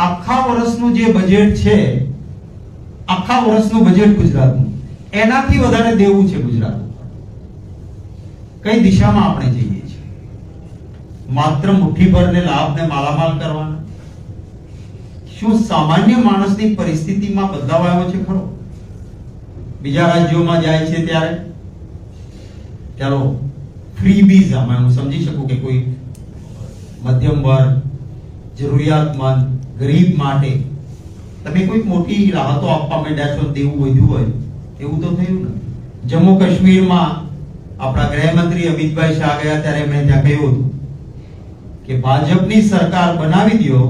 આખા વર્ષનું જે બજેટ છે, આખા વર્ષનું બજેટ ગુજરાતનું, એનાથી વધારે દેવું છે ગુજરાત કઈ દિશામાં આપણે જઈએ છીએ? માત્ર મુઠ્ઠીભરને લાભને માલામાલ કરવાના? શું સામાન્ય માણસની પરિસ્થિતિમાં બદલાવ આવ્યો છે ખરો? બીજા રાજ્યોમાં જાય છે ત્યારે? ચાલો ફ્રી બીઝ આમાં હું સમજી શકું કે કોઈ મધ્યમ વર્ગ જરૂરિયાતમંદ ગરીબ માટે. તમે કોઈ મોટી રાહતો આપવા માંડ્યા છો તેવું વધ્યું હોય, એવું તો થયું ને. જમ્મુ કાશ્મીરમાં આપણા ગૃહમંત્રી અમિતભાઈ શાહ ગયા ત્યારે એમણે ત્યાં કહ્યું હતું કે ભાજપની સરકાર બનાવી દ્યો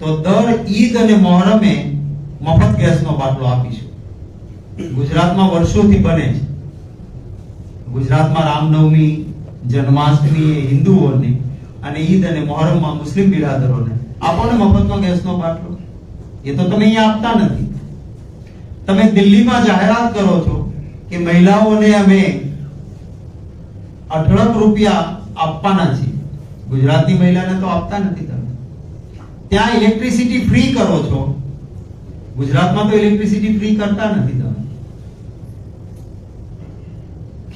તો દર ઈદ અને મોહરમે મફત ગેસનો બાટલો આપીશું. ગુજરાતમાં વર્ષોથી બને છે. ગુજરાતમાં રામનવમી, જન્માષ્ટમી એ હિન્દુઓને અને ઈદ અને મોહરમમાં મુસ્લિમ બિરાદરોને આપો મફતનો ગેસનો બાટલો એ તો તમે અહીંયા આપતા નથી. તમે દિલ્હીમાં જાહેરાત કરો છો કે મહિલાઓને અમે અઢળક રૂપિયા આપવાના છે ગુજરાતની મહિલાને તો આપતા નથી તમે. ત્યાં ઇલેક્ટ્રિસિટી ફ્રી કરો છો. ગુજરાતમાં તો ઇલેક્ટ્રિસિટી ફ્રી કરતા નથી તમે.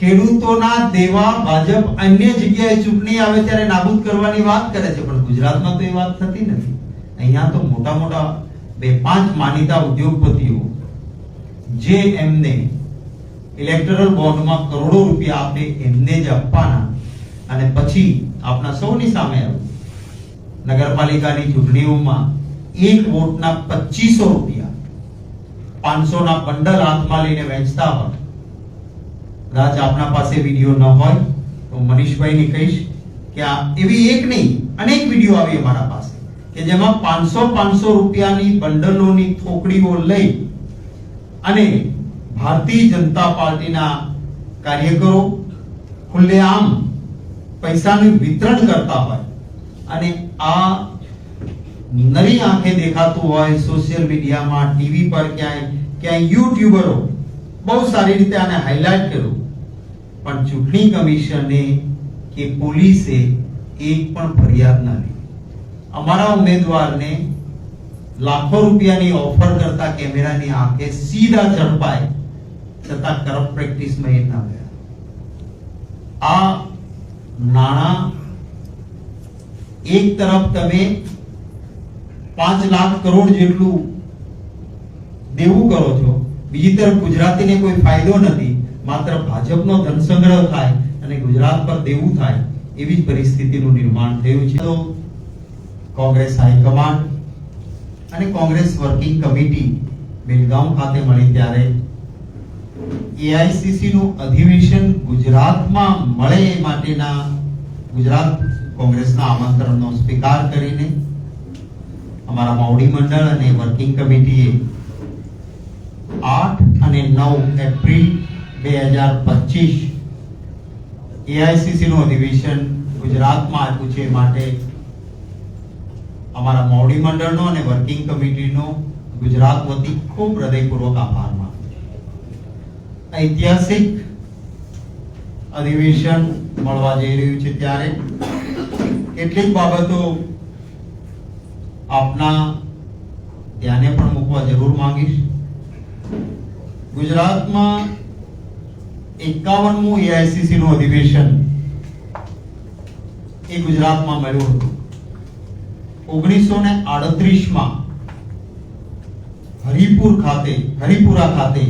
ખેડૂતોના દેવા ભાજપ અન્ય જગ્યાએ ચૂંટણી આવે ત્યારે નાબૂદ કરવાની વાત કરે છે. ગુજરાતમાં તો એ વાત થતી નથી. અહીંયા તો મોટા મોટા બે પાંચ માનીતા ઉદ્યોગપતિઓ જે એમને ઇલેક્ટરલ બોન્ડમાં કરોડો રૂપિયા આપે એમને જ આપવાના અને પછી આપણા સૌની સામે નગરપાલિકાની ચૂંટણીઓમાં એક વોટના પચીસો રૂપિયા પાંચસો ના બંડલ હાથમાં લઈને વહેંચતા હોય. કદાચ આપના પાસે વીડિયો ન હોય, તો મનીષભાઈને કહીશ કે આ એવી એક નહીં અનેક વીડિયો આવી અમારા પાસે કે જેમાં પાંચસો પાંચસો રૂપિયાની બંડલોની થોકડીઓ લઈ અને ભારતીય જનતા પાર્ટીના કાર્યકરો ખુલ્લેઆમ પૈસાનું વિતરણ કરતા હોય અને આ નરી આંખે દેખાતું હોય સોશિયલ મીડિયામાં, ટીવી પર ક્યાંય ક્યાંય યુટ્યુબરો બહુ સારી રીતે આને હાઇલાઇટ કર્યું. પણ ચૂંટણી કમિશને કે પોલીસે એક પણ ફરિયાદ ના લીધી. અમારા ઉમેદવારને લાખો રૂપિયાની ઓફર કરતા કેમેરાની આંખે સીધા ઝડપાય છતાં કરપ્ટ પ્રેક્ટિસમાં એ ના ગયા આ નાણાં એક તરફ તમે પાંચ લાખ કરોડ જેટલું દેવું કરો છો, બીજી તરફ ગુજરાતીને કોઈ ફાયદો નથી, માત્ર ભાજપનો ધન સંગ્રહ થાય અને ગુજરાત પર દેવું થાય એવી જ પરિસ્થિતિનું નિર્માણ થયું છે. તો કોંગ્રેસ હાઈકમાન્ડ અને કોંગ્રેસ વર્કિંગ કમિટી બેલગામ ખાતે મળી ત્યારે એઆઈસીસીનું અધિવેશન ગુજરાતમાં મળે એ માટેના ગુજરાત કોંગ્રેસના આમંત્રણનો સ્વીકાર કરીને અમારા માવડી મંડળ અને વર્કિંગ કમિટીએ આઠ અને નવ એપ્રિલ બે હજાર પચીસ એઆઈસીસી નું અધિવેશન ગુજરાતમાં આપ્યું છે માટે અમારા મોવડી મંડળનો અને વર્કિંગ કમિટીનો ગુજરાત વતી ખૂબ હૃદયપૂર્વક આભાર માનું ઐતિહાસિક અધિવેશન મળવા જઈ રહ્યું છે ત્યારે કેટલીક બાબતો આપના ધ્યાને પણ મૂકવા જરૂર માંગીશ. ગુજરાતમાં એકાવનમું એઆઈસીસી નું અધિવેશન એ ગુજરાતમાં મળ્યું હતું. ઓગણીસો ને આડત્રીસમાં હરિપુર ખાતે, હરિપુરા ખાતે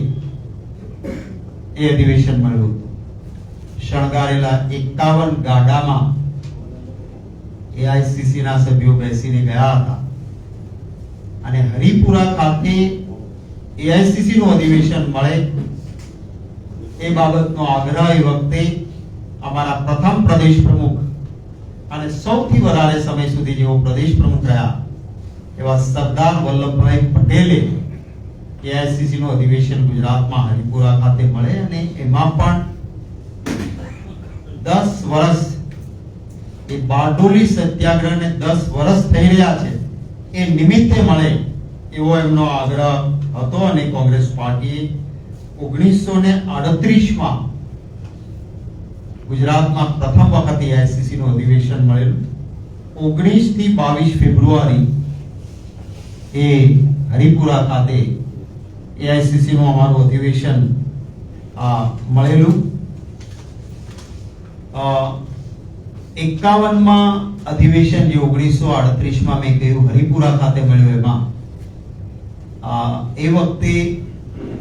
એ અધિવેશન મળ્યું હતું. શણગારેલા એકાવન ગાડામાં એઆઈસીસી ના સભ્યો બેસીને ગયા હતા. અને હરિપુરા ખાતે એઆઈસીસી નું અધિવેશન મળે એ બાબતનો આગ્રહ એ વખતે અમારા પ્રથમ પ્રદેશ પ્રમુખ અને સૌથી વધારે સમય સુધી જેઓ પ્રદેશ પ્રમુખ રહ્યા એવા સરદાર વલ્લભભાઈ પટેલે એઆઈસીસી નું અધિવેશન ગુજરાતમાં હરિપુરા ખાતે મળે અને એમાં પણ દસ વર્ષ એ બારડોલી સત્યાગ્રહને દસ વર્ષ થઈ રહ્યા છે. એ નિમિત્તે મળે એવો એમનો આગ્રહ હતો અને કોંગ્રેસ પાર્ટીએ ઓગણીસો ને આડત્રીસમાં ગુજરાતમાં પ્રથમ વખત એઆઈસીસી નું અધિવેશન મળેલું. ઓગણીસથી બાવીસ ફેબ્રુઆરી એ હરિપુરા ખાતે એઆઈસીસી નું અમારું અધિવેશન મળેલું. એકાવનમાં અધિવેશન જે ઓગણીસો અડત્રીસમાં મેં કહ્યું, હરિપુરા ખાતે મળ્યું એમાં. એ વખતે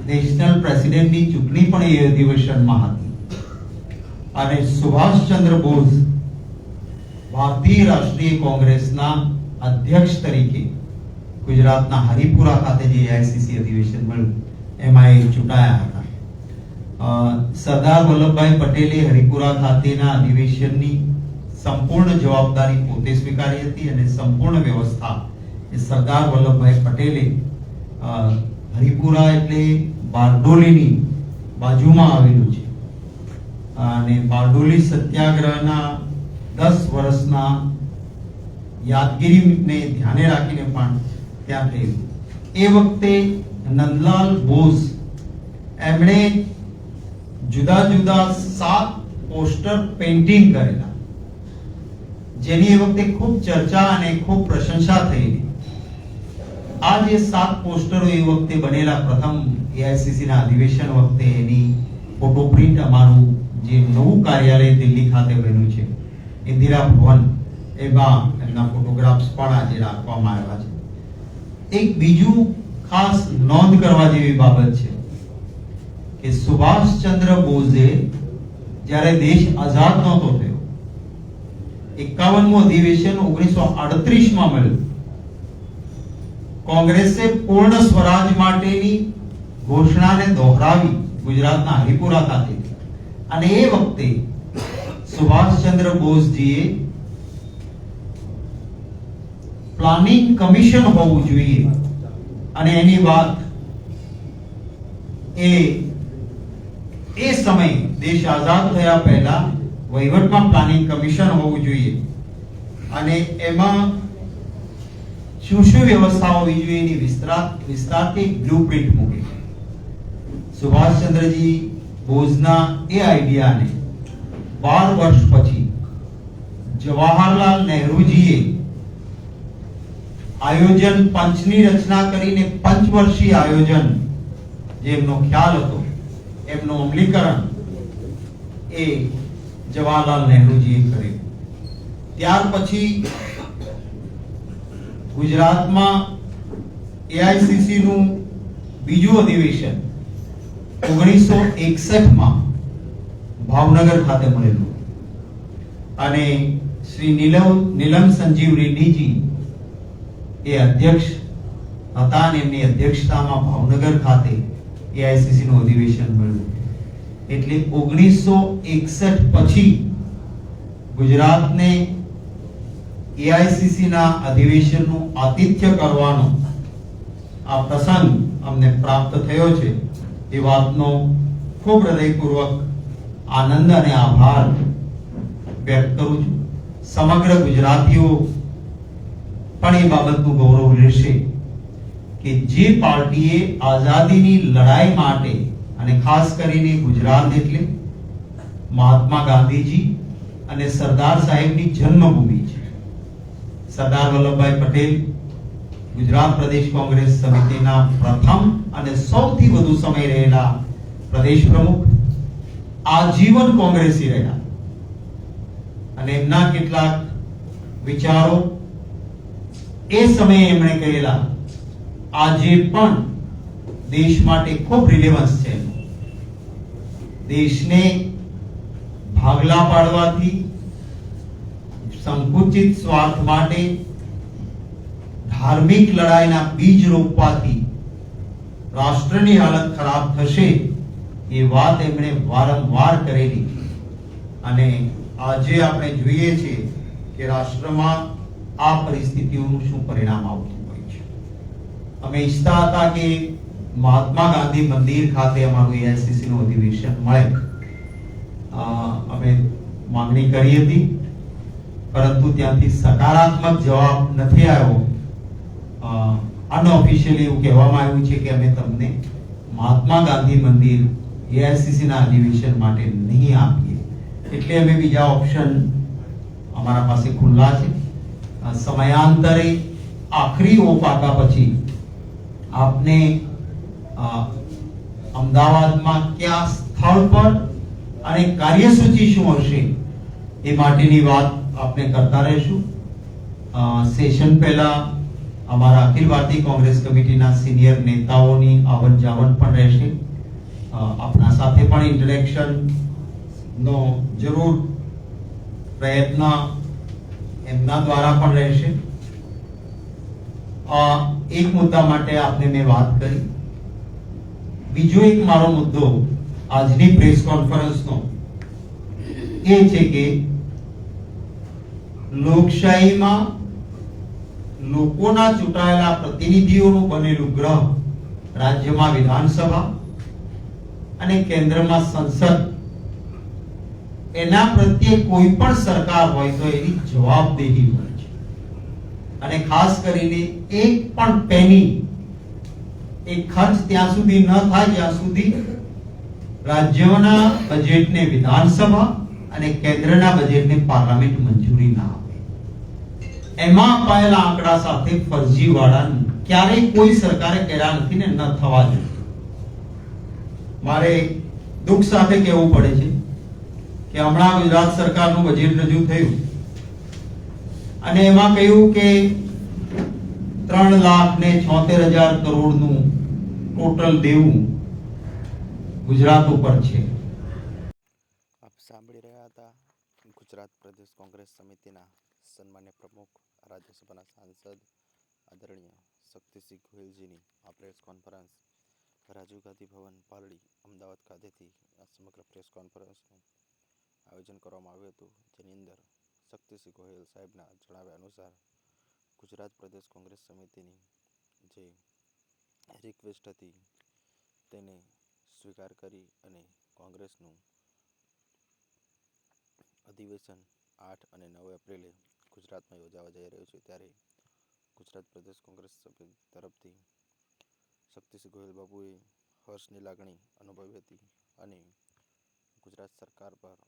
નેશનલ પ્રેસિડેન્ટની ચૂંટણી પણ એ અધિવેશનમાં હતી. અને સુભાષચંદ્ર બોઝ ભારતીય રાષ્ટ્રીય કોંગ્રેસના અધ્યક્ષ તરીકે ગુજરાતના હરિપુરા ખાતે જે એઆઈસીસી અધિવેશન મળ્યું, એમાં એ ચૂંટાયા હતા. સરદાર વલ્લભભાઈ પટેલે હરિપુરા ખાતેના અધિવેશનની સંપૂર્ણ જવાબદારી પોતે સ્વીકારી હતી અને સંપૂર્ણ વ્યવસ્થા એ સરદાર વલ્લભભાઈ પટેલે હરિપુરા એટલે બારડોલીની બાજુમાં આવેલું છે. અને બારડોલી સત્યાગ્રહના દસ વર્ષના યાદગીરીને ધ્યાને રાખીને પણ ત્યાં થયું. એ વખતે નંદલાલ બોઝ એમણે જુદા જુદા સાત પોસ્ટર પેઇન્ટિંગ કરેલા. જેની એ વખતે ખૂબ ચર્ચા અને ખૂબ પ્રશંસા થયેલી. આ જે સાત પોસ્ટરો એ વખતે બનેલા પ્રથમ એઆઈસીસી ના અધિવેશન વખતે એની ફોટો પ્રિન્ટ અમારું જે નવું કાર્યાલય દિલ્હી ખાતે બન્યું છે, ઇન્દિરા ભવન, એમાં એમના ફોટોગ્રાફ્સ પણ આજે રાખવામાં આવ્યા છે. એક બીજું ખાસ નોંધ કરવા જેવી બાબત છે કે સુભાષચંદ્ર બોઝે જ્યારે દેશ આઝાદ નહોતો થયો, એકાવનમું અધિવેશન ઓગણીસો આડત્રીસમાં મળ્યું. કોંગ્રેસે પૂર્ણ સ્વરાજ માટેની ઘોષણાને દોહરાવી ગુજરાતના હરિપુરા ખાતે. અને એ વખતે સુભાષચંદ્ર બોઝજીએ પ્લાનિંગ કમિશન હોવું જોઈએ. અને એની વાત એ એ સમય દેશ આઝાદ થયા પહેલા વહીવટમાં પ્લાનિંગ કમિશન હોવું જોઈએ. અને એમાં શું શું વ્યવસ્થાઓ હોવી એની વિસ્તાર, વિસ્તારથી બ્લુપ્રિન્ટ મૂકી સુભાષચંદ્રજી બોઝના એ આઈડિયાને બાર વર્ષ પછી જવાહરલાલ નહેરુજીએ આયોજન પંચની રચના કરીને પંચવર્ષીય આયોજન જે એમનો ખ્યાલ હતો, એમનું અમલીકરણ એ જવાહરલાલ નહેરુજીએ કર્યું. ત્યાર પછી ગુજરાતમાં એઆઈસીસી નું બીજું અધિવેશન ઓગણીસો એકસઠમાં ભાવનગર ખાતે મળેલું. અને શ્રી નીલમ નીલમ સંજીવ રેડ્ડીજી એ અધ્યક્ષ હતા અને એમની અધ્યક્ષતામાં ભાવનગર ખાતે એઆઈસીસી નું અધિવેશન મળ્યું. એટલે ઓગણીસો એકસઠ પછી ગુજરાતને એઆઈસીસી ના અધિવેશનનું આતિથ્ય કરવાનો આ પ્રસંગ અમને પ્રાપ્ત થયો છે. એ વાતનો ખૂબ હૃદયપૂર્વક આનંદ અને આભાર વ્યક્ત કરું છું. સમગ્ર ગુજરાતીઓ પણ એ બાબતનું ગૌરવ લેશે કે જે પાર્ટીએ આઝાદીની લડાઈ માટે અને ખાસ કરીને ગુજરાત એટલે મહાત્મા ગાંધીજી અને સરદાર સાહેબની જન્મભૂમિ સરદાર વલ્લભભાઈ પટેલ, ગુજરાત પ્રદેશ કોંગ્રેસ સમિતિના પ્રથમ અને સૌથી વધુ સમય રહેલા પ્રદેશ પ્રમુખ, આજીવન કોંગ્રેસી રહ્યા. અને એમના કેટલાક વિચારો એ સમયે એમણે કહેલા આજે પણ દેશ માટે ખૂબ રિલેવન્સ છે. દેશને ભાગલા પાડવાથી સંકુચિત સ્વાર્થ માટે ધાર્મિક લડાઈના બીજ રોપવાથી રાષ્ટ્રની હાલત ખરાબ થશે એ વાત એમણે વારંવાર કરેલી. અને આજે આપણે જોઈએ છીએ કે રાષ્ટ્રમાં આ પરિસ્થિતિઓનું શું પરિણામ આવતું હોય છે. અમે ઈચ્છતા હતા કે મહાત્મા ગાંધી મંદિર ખાતે અમારું એઆઈસીસી નું અધિવેશન મળે. અમે માંગણી કરી હતી પરંતુ ત્યાંથી સકારાત્મક જવાબ નથી આવ્યો. અનઓફિશિયલી એવું કહેવામાં આવ્યું છે કે અમે તમને મહાત્મા ગાંધી મંદિર એઆઈસીસીના અધિવેશન માટે નહીં આપીએ. એટલે અમે બીજા ઓપ્શન અમારા પાસે ખુલ્લા છે. સમયાંતરે આખરી ઓપ પછી આપને અમદાવાદમાં ક્યાં સ્થળ પર અને કાર્યસૂચિ શું હશે એ માટેની વાત આપણે કરતા રહીશું. સેશન પહેલા અમારા અખિલ ભારતીય કોંગ્રેસ કમિટીના સિનિયર નેતાઓની આવન જાવન પણ રહેશે. આપણા સાથે પણ ઇન્ટરેક્શન નો જરૂર પ્રયત્ન એમના દ્વારા પણ રહેશે. એક મુદ્દા માટે આપને મેં વાત કરી. બીજો એક મારો મુદ્દો આજની પ્રેસ કોન્ફરન્સનો એ છે કે લોકશાહીમાં લોકોના ચૂંટાયેલા પ્રતિનિધિઓનું બનેલું ગ્રહ રાજ્યમાં વિધાનસભા અને કેન્દ્રમાં સંસદ. એના પ્રત્યે કોઈ પણ સરકાર હોય તો એની જવાબદેહી હોય છે. અને ખાસ કરીને એક પણ પેની એ ખર્ચ ત્યાં સુધી ન થાય, જ્યાં સુધી રાજ્યોના બજેટને વિધાનસભા અને કેન્દ્રના બજેટને પાર્લામેન્ટ મંજૂરી ના એમાં અપાયેલા આંકડા સાથે ફરજીવાળા ક્યારેય કોઈ સરકારે કર્યા નથી ને ન થવા જોઈએ. મારે દુઃખ સાથે કહેવું પડે છે કે હમણાં ગુજરાત સરકારનું બજેટ રજૂ થયું અને એમાં કહ્યું કે ત્રણ લાખ ને છોતેર હજાર કરોડનું ટોટલ દેવું ગુજરાત ઉપર છે. સાંભળી રહ્યા હતા ગુજરાત પ્રદેશ કોંગ્રેસ સમિતિના સન્માન્ય પ્રમુખ રાજ્યસભાના સાંસદ આદરણીય શક્તિસિંહ ગોહિલજીની આ પ્રેસ કોન્ફરન્સ રાજીવ ગાંધી ભવન પાલડી અમદાવાદ ખાતેથી આ સમગ્ર પ્રેસ કોન્ફરન્સનું આયોજન કરવામાં આવ્યું હતું. જેની અંદર શક્તિસિંહ ગોહિલ સાહેબના જણાવ્યા અનુસાર ગુજરાત પ્રદેશ કોંગ્રેસ સમિતિની જે રિક્વેસ્ટ હતી તેને સ્વીકાર કરી અને કોંગ્રેસનું અધિવેશન આઠ અને નવ એપ્રિલે ગુજરાતમાં યોજાવા જઈ રહ્યું છે ત્યારે ગુજરાત પ્રદેશ કોંગ્રેસ સભ્ય તરફથી શક્તિસિંહ ગોહિલ બાબુએ હર્ષની લાગણી અનુભવી હતી અને ગુજરાત સરકાર પર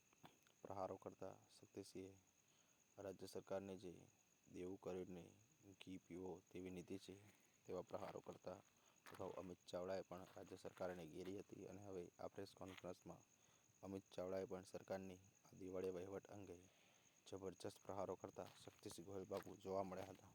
પ્રહારો કરતા શક્તિસિંહે રાજ્ય સરકારને જે દેવું કરીને ઘી પીવો તેવી નીતિ છે તેવા પ્રહારો કરતા અગાઉ અમિત ચાવડાએ પણ રાજ્ય સરકારને ઘેરી હતી અને હવે આ પ્રેસ કોન્ફરન્સમાં અમિત ચાવડાએ પણ સરકારની દિવાળી વહીવટ અંગે જબરજસ્ત પ્રહારો કરતા શક્તિસિંહ ગોહિલ બાબુ જોવા મળ્યા હતા.